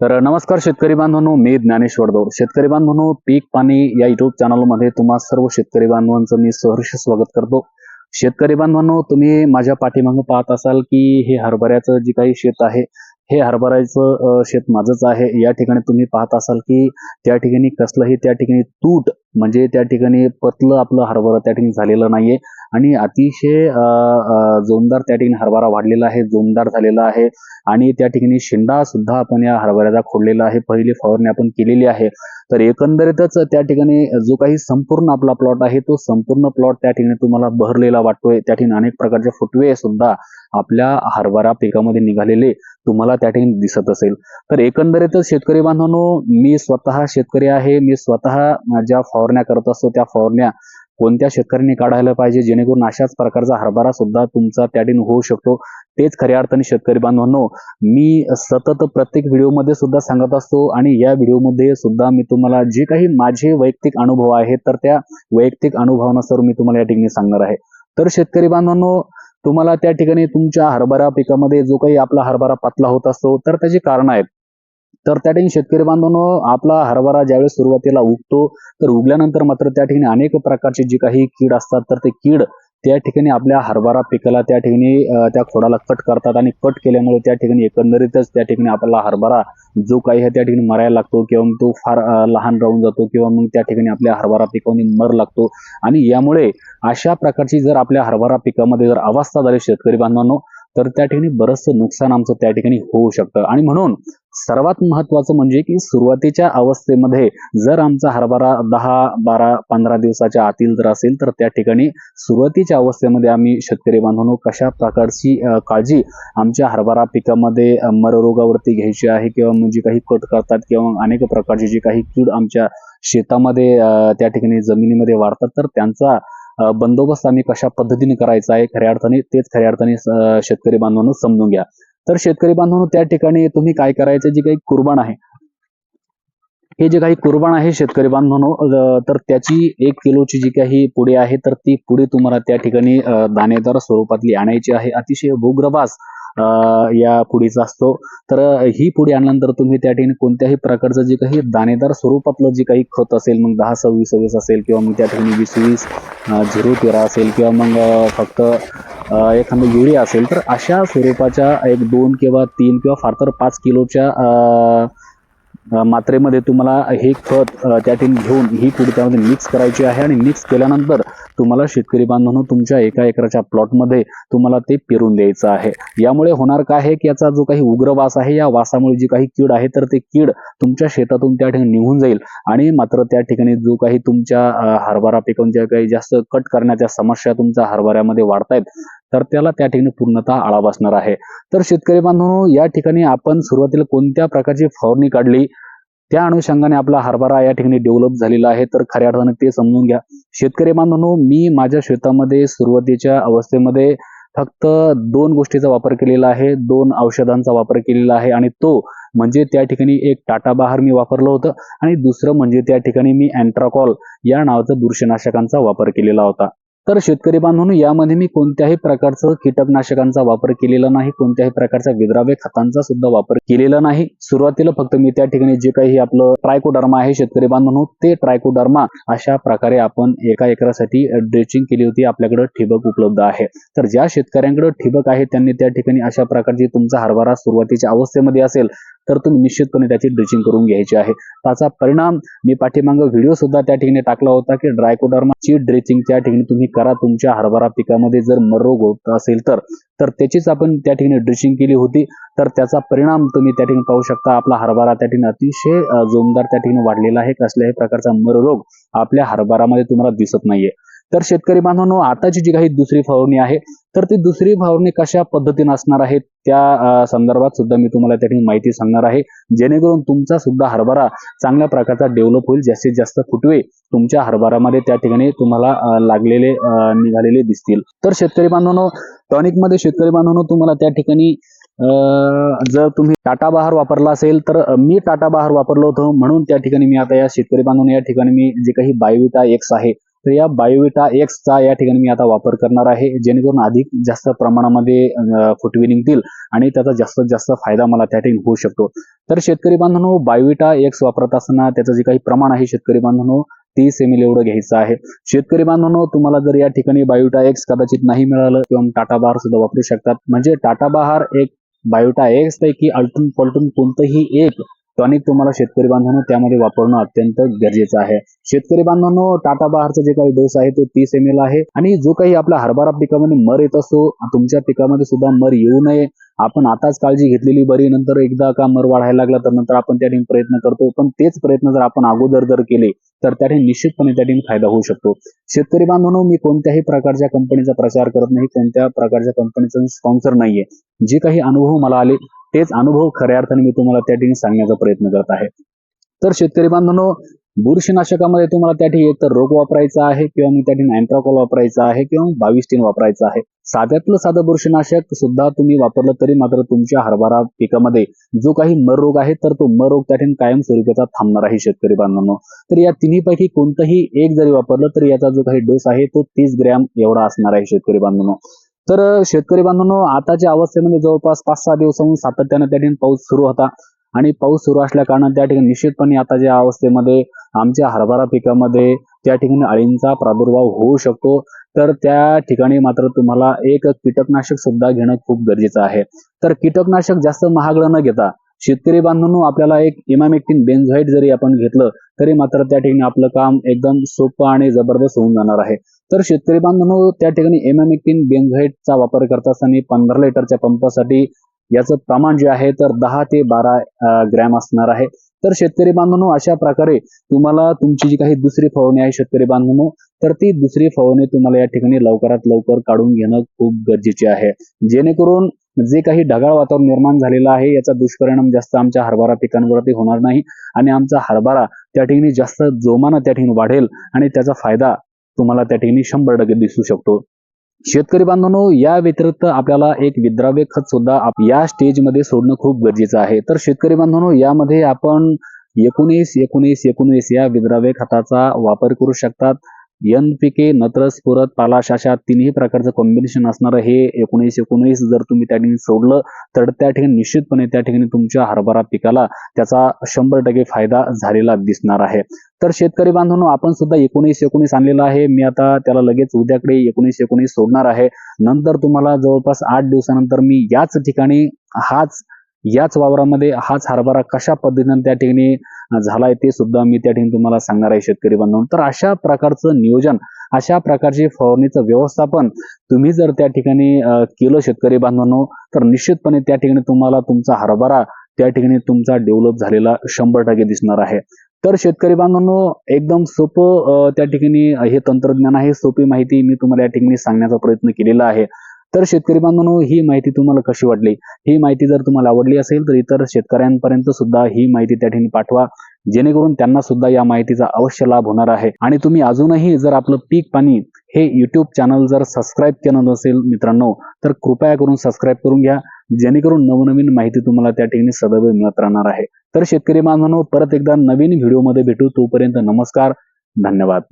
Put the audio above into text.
तर नमस्कार शेतकरी बांधवांनो मी ज्ञानेश्वर दौर शेतकरी बांधवांनो पीक पाणी या युट्यूब चॅनलमध्ये तुम्हा सर्व शेतकरी बांधवांचं मी सहर्ष स्वागत करतो. शेतकरी बांधवांनो तुम्ही माझ्या पाठीमागं पाहत असाल की हे हरभऱ्याचं जे काही शेत आहे हे हरभऱ्याचं शेत माझंच आहे. या ठिकाणी तुम्ही पाहत असाल की त्या ठिकाणी कसलंही त्या ठिकाणी तूट म्हणजे त्या ठिकाणी पतलं आपलं हरभरा त्या ठिकाणी झालेलं नाहीये. आणि अतिशय जोमदार त्या ठिकाणी हरभरा वाढलेला आहे जोमदार झालेला आहे. आणि त्या ठिकाणी शेंडा सुद्धा आपण या हरभऱ्याचा खोडलेला आहे. पहिली फवारणी आपण केलेली आहे. तर एकंदरीतच त्या ठिकाणी जो काही संपूर्ण आपला प्लॉट आहे तो संपूर्ण प्लॉट त्या ठिकाणी तुम्हाला बहरलेला वाटतोय. त्या ठिकाणी अनेक प्रकारचे फुटवे सुद्धा आपल्या हरभरा पिकामध्ये निघालेले. तुम्हाला त्या ठिकाणी दिसत असेल. तर एकंदरीतच शेतकरी बांधवांनो मी स्वतः शेतकरी आहे. मी स्वतः ज्या फवारण्या करत असतो त्या फवारण्या कोणत्या शेतकऱ्यांनी काढायला पाहिजे? जेणेकरून अशाच प्रकारचा हरभरा सुद्धा तुमचा त्या ठिकाणी होऊ शकतो. तेच खऱ्या अर्थाने शेतकरी बांधवांनो मी सतत प्रत्येक व्हिडिओमध्ये सुद्धा सांगत असतो आणि या व्हिडिओमध्ये सुद्धा मी तुम्हाला जे काही माझे वैयक्तिक अनुभव आहेत तर त्या वैयक्तिक अनुभवानुसार मी तुम्हाला या ठिकाणी सांगणार आहे. तर शेतकरी बांधवांनो तुम्हाला त्या ठिकाणी तुमच्या हरभरा पिकामध्ये जो काही आपला हरभरा पातला होत असतो तर त्याची कारण आहेत. तर त्या ठिकाणी शेतकरी बांधवांनो आपला हरभरा ज्यावेळेस सुरुवातीला उगतो तर उगल्यानंतर मात्र त्या ठिकाणी अनेक प्रकारचे जे काही कीड असतात तर ते कीड त्या ठिकाणी आपल्या हरभरा पिकाला त्या ठिकाणी त्या खोडाला कट करतात आणि कट केल्यामुळे त्या ठिकाणी एकंदरीतच त्या ठिकाणी आपला हरभरा जो काही आहे त्या ठिकाणी मरायला लागतो किंवा मग तो फार लहान राहून जातो किंवा मग त्या ठिकाणी आपल्या हरभरा पिकामध्ये मर लागतो. आणि यामुळे अशा प्रकारची जर आपल्या हरभरा पिकामध्ये जर अवस्था झाली शेतकरी बांधवांनो तर त्या ठिकाणी बरंचसं नुकसान आमचं त्या ठिकाणी होऊ शकतं. आणि म्हणून सर्वात महत्वाचं म्हणजे की सुरुवातीच्या अवस्थेमध्ये जर आमचा हरभरा दहा बारा पंधरा दिवसाच्या आतील जर असेल तर त्या ठिकाणी सुरुवातीच्या अवस्थेमध्ये आम्ही शेतकरी बांधवांनो कशा प्रकारची काळजी आमच्या हरभरा पिकामध्ये मररोगावरती घ्यायची आहे किंवा म्हणजे काही कट करतात किंवा अनेक प्रकारची जी काही कीड आमच्या शेतामध्ये त्या ठिकाणी जमिनीमध्ये वाढतात तर त्यांचा बंदोबस्त आम्ही कशा पद्धतीने करायचा आहे खऱ्या अर्थाने तेच खऱ्या अर्थाने शेतकरी बांधवांनो समजून घ्या. तर शेतकरी बांधवांनो त्या ठिकाणी तुम्ही काय करायचं? जे काही कुर्बान आहे. हे जे काही कुर्बान आहे शेतकरी बांधवांनो अं, तर त्याची एक किलोची जी काही पुडी आहे तर ती पुडी तुम्हाला त्या ठिकाणी दाणेदार स्वरूपातली आणायची आहे. अतिशय भूग्रभास या पुडीचा असतो. तर ही पुडी आणल्यानंतर तुम्ही त्या ठिकाणी कोणत्याही प्रकारचं जे काही दाणेदार स्वरूपातलं जे काही खत असेल मग दहा सव्वीस सव्वीस असेल किंवा मग त्या ठिकाणी वीस वीस झिरो तेरा असेल किंवा मग फक्त एखादं युरिया असेल तर अशा स्वरूपाच्या एक दोन किंवा तीन किंवा फार तर पाच किलोच्या मात्रेमध्ये तुम्हाला हे खत त्या ठिकाणी घेऊन ही पुडी त्यामध्ये मिक्स करायची आहे आणि मिक्स केल्यानंतर तुम्हाला शेतकरी बांधवांनो तुमच्या एका एकराच्या प्लॉटमध्ये तुम्हाला ते पेरून द्यायचं आहे. यामुळे होणार काय आहे की याचा जो काही उग्र वास आहे या वासामुळे जी काही कीड आहे तर ते कीड तुमच्या शेतातून त्या ठिकाणी निघून जाईल आणि मात्र त्या ठिकाणी जो काही तुमच्या हरभरा पिकांच्या काही जास्त कट करण्याच्या समस्या तुमच्या हरभऱ्यामध्ये वाढतायत तर त्याला त्या ठिकाणी पूर्णतः आळा बसणार आहे. तर शेतकरी बांधवांनो या ठिकाणी आपण सुरुवातीला कोणत्या प्रकारची फवारणी काढली? त्या अनुषंगाने आपला हरभरा या ठिकाणी डेव्हलप झालेला आहे. तर खऱ्या अर्थाने ते समजून घ्या. शेतकरी बांधवांनो मी माझ्या शेतामध्ये सुरुवातीच्या अवस्थेमध्ये फक्त दोन गोष्टीचा वापर केलेला आहे. दोन औषधांचा वापर केलेला आहे आणि तो म्हणजे त्या ठिकाणी एक टाटा बहार मी वापरलं होतं आणि दुसरं म्हणजे त्या ठिकाणी मी अँट्राकॉल या नावाचा बुरशीनाशकांचा वापर केलेला होता. तर शेतकरी बांधवांनो यामध्ये मी कोणत्याही प्रकारचं कीटकनाशकांचा वापर केलेला नाही कोणत्याही प्रकारचा विद्राव्य खतांचा सुद्धा वापर केलेला नाही. सुरुवातीला फक्त मी त्या ठिकाणी जे काही आपलं ट्रायकोडर्मा आहे शेतकरी बांधवांनो ते ट्रायकोडर्मा अशा प्रकारे आपण एका एकरासाठी ड्रेचिंग केली होती आपल्याकडे ठिबक उपलब्ध आहे. तर ज्या शेतकऱ्यांकडे ठिबक आहे त्यांनी त्या ठिकाणी अशा प्रकारची तुमचा हरभरा सुरुवातीच्या अवस्थेमध्ये असेल तर तुम्ही निश्चितपणे त्याची ड्रिचिंग करून घ्यायची आहे. त्याचा परिणाम मी पाठीमागं व्हिडिओ सुद्धा त्या ठिकाणी टाकला होता की ड्रायकोडर्माची ड्रेचिंग त्या ठिकाणी तुम्ही करा. तुमच्या हरभरा पिकामध्ये जर मररोग होत असेल तर तर त्याचीच आपण त्या ठिकाणी ड्रेचिंग केली होती. तर त्याचा परिणाम तुम्ही त्या ठिकाणी पाहू शकता. आपला हरभरा त्या ठिकाणी अतिशय जोमदार त्या ठिकाणी वाढलेला आहे. कसल्याही प्रकारचा मररोग आपल्या हरभरामध्ये तुम्हाला दिसत नाहीये. तर शेतकरी बांधवांनो आताची जी काही दुसरी फवारणी आहे तर ती दुसरी फवारणी कशा पद्धतीने असणार आहे त्या संदर्भात सुद्धा मी तुम्हाला त्या ठिकाणी माहिती सांगणार आहे. जेणेकरून तुमचा सुद्धा हरभरा चांगल्या प्रकारचा डेव्हलप होईल जास्तीत जास्त फुटवे तुमच्या हरभरामध्ये त्या ठिकाणी तुम्हाला लागलेले निघालेले दिसतील. तर शेतकरी बांधवांनो टॉनिकमध्ये शेतकरी बांधवांनो तुम्हाला त्या ठिकाणी जर तुम्ही टाटा बहार वापरला असेल तर मी टाटा बहार वापरलो होतो. म्हणून त्या ठिकाणी मी आता या शेतकरी बांधून या ठिकाणी मी जे काही बायोविटा एक्स आहे तर या बायोविटा एक्सचा या ठिकाणी मी आता वापर करणार आहे जेणेकरून अधिक जास्त प्रमाणामध्ये अं, फुटवे निघतील आणि त्याचा जास्तीत जास्त फायदा मला त्या ठिकाणी होऊ शकतो. तर शेतकरी बांधवांनो बायोविटा एक्स वापरत असताना त्याचं जे काही प्रमाण आहे शेतकरी बांधवांनो तीस एम एल एवढं घ्यायचं आहे. शेतकरी बांधवांनो तुम्हाला जर या ठिकाणी बायोटा एक्स कदाचित नाही मिळालं किंवा टाटा बहार सुद्धा वापरू शकतात. म्हणजे टाटा बहार एक बायोटा एक्स पैकी अल्टून पलटून कोणतंही एक टॉनिक तुम्हाला शेतकरी बांधवांनो त्यामध्ये वापरणं अत्यंत गरजेचं आहे. शेतकरी बांधवांनो टाटा बहारचा जे काही डोस आहे तो तीस एम एल आहे आणि जो काही आपल्या हरभरा पिकामध्ये मर येत असतो तुमच्या पिकामध्ये सुद्धा मर येऊ नये. आपण आताच काळजी घेतलेली बरी नंतर एकदा का मर वाढायला लागला तर नंतर आपण त्या ठिकाणी प्रयत्न करतो. पण तेच प्रयत्न जर आपण अगोदर जर केले तर त्या ठिकाणी निश्चितपणे त्या ठिकाणी फायदा होऊ शकतो. शेतकरी बांधवांनो मी कोणत्याही प्रकारच्या कंपनीचा प्रचार करत नाही कोणत्या प्रकारच्या कंपनीचा स्पॉन्सर नाहीये. जे काही अनुभव मला आले तेच अनुभव खऱ्या अर्थाने मी तुम्हाला त्या ठिकाणी सांगण्याचा प्रयत्न करत आहे. तर शेतकरी बांधवांनो बुरशीनाशकामध्ये तुम्हाला त्या ठिकाणी एकतर रोग वापरायचा आहे किंवा मग त्या ठिकाणी अँट्राकॉल वापरायचा आहे किंवा बावीस टीन वापरायचं आहे. साध्यातलं साधं बुरशीनाशक सुद्धा तुम्ही वापरलं तरी मात्र तुमच्या हरभरा पिकामध्ये जो काही मर रोग आहे तर तो मर रोग त्या ठिकाणी कायम स्वरूपाचा थांबणार आहे शेतकरी बांधवांनो. तर या तिन्हीपैकी कोणतंही एक जरी वापरलं तर याचा जो काही डोस आहे तो तीस ग्रॅम एवढा असणार आहे शेतकरी बांधवांनो. तर शेतकरी बांधवांनो आताच्या अवस्थेमध्ये जवळपास पाच सहा दिवसांहून सातत्यानं त्या ठिकाणी पाऊस सुरू होता. आणि पाऊस सुरू असल्या कारणाने त्या ठिकाणी निश्चितपणे आताच्या अवस्थेमध्ये आमच्या हरभरा पिकामध्ये त्या ठिकाणी अळींचा प्रादुर्भाव होऊ शकतो. तर त्या ठिकाणी मात्र तुम्हाला एक कीटकनाशक सुद्धा घेणं खूप गरजेचं आहे. तर कीटकनाशक जास्त महागडं न घेता शेतकरी बांधवांनो आपल्याला एक इमामेक्टिन बेन्झाईट जरी आपण घेतलं तरी मात्र त्या ठिकाणी आपलं काम एकदम सोपं आणि जबरदस्त होऊन जाणार आहे. तर शेतकरी बांधवांनो त्या ठिकाणी एमॅमेक्टिन बेन्झाईटचा वापर करत असताना पंधरा लिटरच्या पंपासाठी याचं प्रमाण जे आहे तर दहा ते बारा ग्रॅम असणार आहे. तर शेतकरी बांधवांनो अशा प्रकारे तुम्हाला तुमची जी काही दुसरी फवारणी आहे शेतकरी बांधवांनो तर ती दुसरी फवारणी तुम्हाला या ठिकाणी लवकरात लवकर काढून घेणं खूप गरजेचे आहे. जेणेकरून जे काही ढगाळ वातावरण निर्माण झालेलं आहे याचा दुष्परिणाम जास्त आमच्या हरभरा पिकांवरती होणार नाही आणि आमचा हरभरा त्या ठिकाणी जास्त जोमानं त्या ठिकाणी वाढेल आणि त्याचा फायदा तुम्हाला त्या ठिकाणी शंभर टक्के दिसू शकतो. शेतकरी बांधवांनो या व्यतिरिक्त आपल्याला एक विद्राव्य खत सुद्धा या या स्टेजमध्ये सोडणं खूप गरजेचं आहे. तर शेतकरी बांधवांनो यामध्ये आपण एकोणीस एकोणीस एकोणीस या विद्राव्य खताचा वापर करू शकतात. एनपीके नत्र पुरत पालाश अशा तिन्ही प्रकारचं कॉम्बिनेशन असणारं हे एकोणीस एकोणीस जर तुम्ही त्या ठिकाणी सोडलं तर त्या ठिकाणी निश्चितपणे त्या ठिकाणी तुमच्या हरभरा पिकाला त्याचा शंभर टक्के फायदा झालेला दिसणार आहे. तर शेतकरी बांधवांनो आपण सुद्धा एकोणीस एकोणीस आणलेला आहे. मी आता त्याला लगेच उद्याकडे एकोणीस एकोणीस सोडणार आहे. नंतर तुम्हाला जवळपास आठ दिवसानंतर मी याच ठिकाणी हाच याच वावरामध्ये हाच हरभरा कशा पद्धतीने त्या ठिकाणी झालाय ते सुद्धा मी त्या ठिकाणी तुम्हाला सांगणार आहे शेतकरी बांधव. तर अशा प्रकारचं नियोजन अशा प्रकारचे फवारणीचं व्यवस्थापन तुम्ही जर त्या ठिकाणी केलं शेतकरी बांधवांनो तर निश्चितपणे त्या ठिकाणी तुम्हाला तुमचा हरभरा त्या ठिकाणी तुमचा डेव्हलप झालेला शंभर टक्के दिसणार आहे. तर शेतकरी बांधवांनो एकदम सोपं त्या ठिकाणी हे तंत्रज्ञान आहे सोपी माहिती मी तुम्हाला या ठिकाणी सांगण्याचा प्रयत्न केलेला आहे. तर शेतकरी बांधवांनो ही माहिती तुम्हाला कशी वाटली? ही माहिती जर तुम्हाला आवडली असेल तर इतर शेतकऱ्यांपर्यंत सुद्धा ही माहिती त्या ठिकाणी पाठवा. जेणेकरून त्यांना सुद्धा या माहितीचा अवश्य लाभ होणार आहे. आणि तुम्ही अजूनही जर आपलं पीक पाणी हे युट्यूब चॅनल जर सबस्क्राईब केलं नसेल मित्रांनो तर कृपया करून सबस्क्राईब करून घ्या. जेणेकरून नवनवीन माहिती तुम्हाला त्या ठिकाणी सदैव मिळत राहणार आहे. तर शेतकरी बांधवांनो परत एकदा नवीन व्हिडिओमध्ये भेटू. तोपर्यंत नमस्कार धन्यवाद.